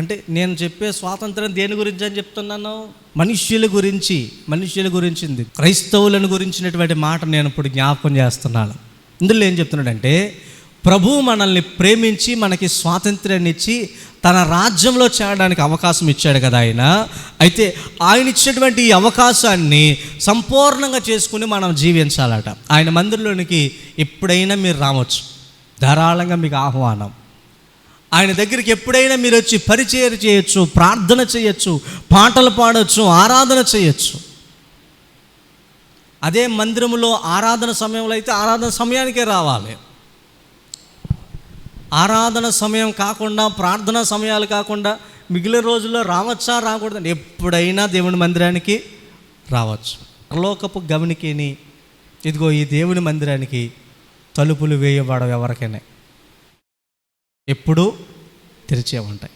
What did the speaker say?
అంటే నేను చెప్పే స్వాతంత్రం దేని గురించి అని చెప్తున్నాను? మనుష్యుల గురించి మనుష్యుల గురించింది. క్రైస్తవులను గురించినటువంటి మాట నేను ఇప్పుడు జ్ఞాపకం చేస్తున్నాను. ఇందులో ఏం చెప్తున్నాడంటే ప్రభు మనల్ని ప్రేమించి మనకి స్వాతంత్ర్యాన్ని ఇచ్చి తన రాజ్యంలో చేరడానికి అవకాశం ఇచ్చాడు కదా ఆయన. అయితే ఆయన ఇచ్చినటువంటి ఈ అవకాశాన్ని సంపూర్ణంగా చేసుకుని మనం జీవించాలట. ఆయన మందిరంలోనికి ఎప్పుడైనా మీరు రావచ్చు. ధారాళంగా మీకు ఆహ్వానం. ఆయన దగ్గరికి ఎప్పుడైనా మీరు వచ్చి పరిచయం చేయొచ్చు ప్రార్థన చేయొచ్చు పాటలు పాడొచ్చు ఆరాధన చేయొచ్చు. అదే మందిరంలో ఆరాధన సమయంలో అయితే ఆరాధన సమయానికే రావాలి. ఆరాధన సమయం కాకుండా ప్రార్థన సమయాలు కాకుండా మిగిలిన రోజుల్లో రావచ్చా రాకూడదు ఎప్పుడైనా దేవుని మందిరానికి రావచ్చు. పరలోకపు గమనికిని ఇదిగో ఈ దేవుని మందిరానికి తలుపులు వేయబడవు ఎవరికైనా. ఎప్పుడూ తెరిచే ఉంటాయి.